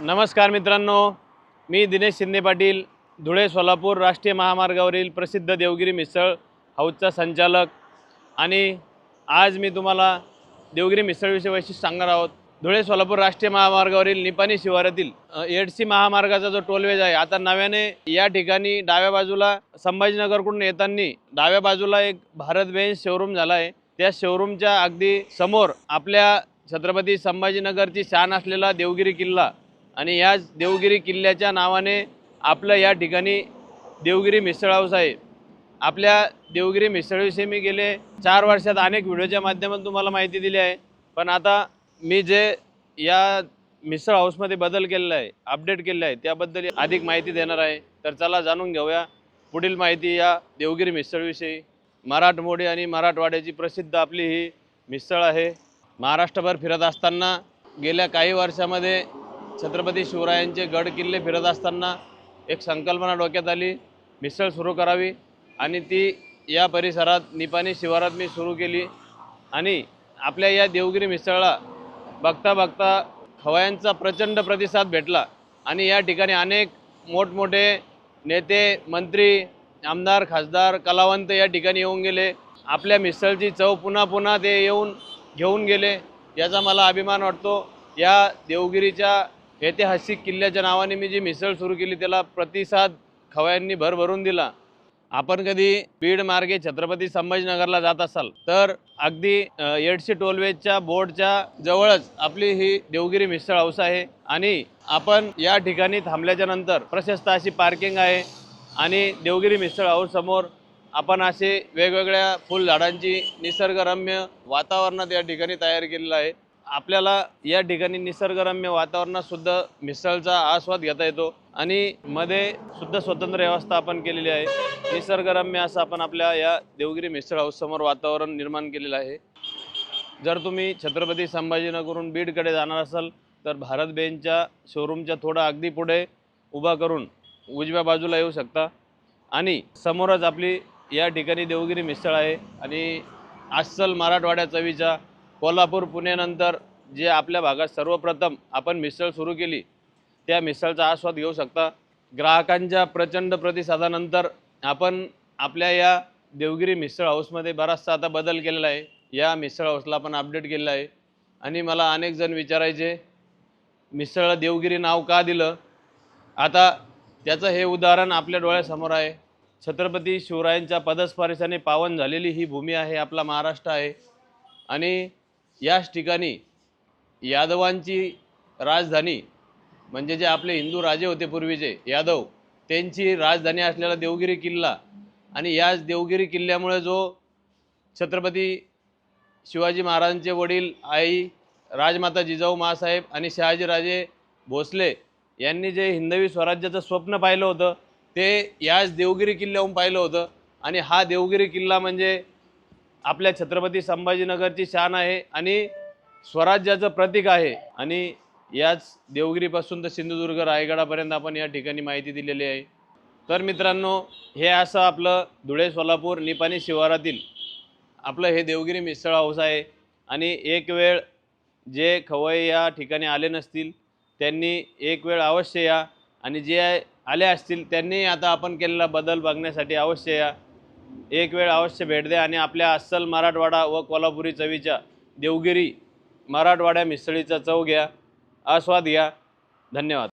नमस्कार मित्रांनो मी दिनेश शिंदे पाटील धुळे सोलापूर राष्ट्रीय महामार्गावरील प्रसिद्ध देवगिरी मिसळ हाऊसचा संचालक. आणि आज मी तुम्हाला देवगिरी मिसळविषयी वैशिष्ट्य सांगणार आहोत. धुळे सोलापूर राष्ट्रीय महामार्गावरील निपाणी शिवारातील एडसी महामार्गाचा जो टोलवेज आहे आता नव्याने या ठिकाणी डाव्या बाजूला संभाजीनगरकडून येताना डाव्या बाजूला एक भारत बेंच शोरूम झाला आहे. त्या शोरूमच्या अगदी समोर आपल्या छत्रपती संभाजीनगरची शान असलेला देवगिरी किल्ला आणि याच देवगिरी किल्ल्याच्या नावाने आपलं या ठिकाणी देवगिरी मिसळ हाऊस आहे. आपल्या देवगिरी मिसळविषयी मी गेले चार वर्षात अनेक व्हिडिओच्या माध्यमातून तुम्हाला माहिती दिली आहे. पण आता मी जे या मिसळ हाऊसमध्ये बदल केलेला आहे अपडेट केलेला आहे त्याबद्दल अधिक माहिती देणार आहे. तर चला जाणून घेऊया पुढील माहिती या देवगिरी मिसळविषयी. मराठमोडी आणि मराठवाड्याची प्रसिद्ध आपली ही मिसळ आहे. महाराष्ट्रभर फिरत असताना गेल्या काही वर्षामध्ये छत्रपती शिवरायांचे गड किल्ले फिरत असताना एक संकल्पना डोक्यात आली मिसळ सुरू करावी आणि ती या परिसरात निपाणी शिवारात मी सुरू केली. आणि आपल्या या देवगिरी मिसळला बघता बघता खवयांचा प्रचंड प्रतिसाद भेटला आणि या ठिकाणी अनेक मोठमोठे नेते मंत्री आमदार खासदार कलावंत या ठिकाणी येऊन गेले. आपल्या मिसळची चव पुन्हा पुन्हा ते येऊन घेऊन गेले. याचा मला अभिमान वाटतो. या देवगिरीच्या ऐतिहासिक किल्ल्याच्या नावाने मी जी मिसळ सुरू केली त्याला प्रतिसाद खवयांनी भरभरून दिला. आपण कधी बीड मार्गे छत्रपती संभाजीनगरला जात असाल तर अगदी एडशी टोलवेजच्या बोर्डच्या जवळच आपली ही देवगिरी मिसळ हाऊस आहे आणि आपण या ठिकाणी थांबल्याच्या नंतर प्रशस्त अशी पार्किंग आहे आणि देवगिरी मिसळ हाऊस समोर आपण असे वेगवेगळ्या फुलझाडांची निसर्गरम्य वातावरणात या ठिकाणी तयार केलेलं आहे. आपल्याला या ठिकाणी निसर्गरम्य वातावरणात सुद्धा मिसळचा आस्वाद घेता येतो आणि मध्ये सुद्धा स्वतंत्र व्यवस्था आपण केलेली आहे. निसर्गरम्य असं आपण आपल्या या देवगिरी मिसळ हाऊस समोर वातावरण निर्माण केलेलं आहे. जर तुम्ही छत्रपती संभाजीनगरहून बीडकडे जाणार असाल तर भारत बेनच्या शोरूमच्या थोडं अगदी पुढे उभा करून उजव्या बाजूला येऊ शकता. आणि समोरच आपली या ठिकाणी देवगिरी मिसळ आहे आणि अस्सल मराठवाड्या चवीच्या कोल्हापूर पुणेनंतर जे आपल्या भागात सर्वप्रथम आपण मिसळ सुरू केली त्या मिसळचा आस्वाद घेऊ शकता. ग्राहकांच्या प्रचंड प्रतिसादानंतर आपण आपल्या या देवगिरी मिसळ हाऊसमध्ये बराचसा आता बदल केलेला आहे. या मिसळ हाऊसला आपण अपडेट केलेला आहे. आणि मला अनेक जण विचारायचे मिसळला देवगिरी नाव का दिलं? आता त्याचं हे उदाहरण आपल्या डोळ्यासमोर आहे. छत्रपती शिवरायांच्या पदस्पर्शाने पावन झालेली ही भूमी आहे आपला महाराष्ट्र आहे. आणि याच ठिकाणी यादवांची राजधानी म्हणजे जे आपले हिंदू राजे होते पूर्वीचे यादव त्यांची राजधानी असलेला देवगिरी किल्ला. आणि याच देवगिरी किल्ल्यामुळे जो छत्रपती शिवाजी महाराजांचे वडील आई राजमाता जिजाऊ मासाहेब आणि शहाजीराजे भोसले यांनी जे हिंदवी स्वराज्याचं स्वप्न पाहिलं होतं ते याच देवगिरी किल्ल्याहून पाहिलं होतं. आणि हा देवगिरी किल्ला म्हणजे आपल्या छत्रपती संभाजीनगरची शान आहे आणि स्वराज्याचं प्रतीक आहे. आणि याच देवगिरीपासून तर सिंधुदुर्ग रायगडापर्यंत आपण या ठिकाणी माहिती दिलेली आहे. तर मित्रांनो हे असं आपलं धुळे सोलापूर निपाणी शिवारातील आपलं हे देवगिरी मिसळ हाऊस आहे. आणि एक वेळ जे खवय या ठिकाणी आले नसतील त्यांनी एक वेळ अवश्य या. आणि जे आले असतील त्यांनी आता आपण केलेला बदल बघण्यासाठी अवश्य या. एक वेळ अवश्य भेट द्या आणि आपल्या अस्सल मराठवाडा व कोल्हापुरी चवीच्या देवगिरी मराठवाड्या मिसळीचा चव घ्या आस्वाद घ्या. धन्यवाद.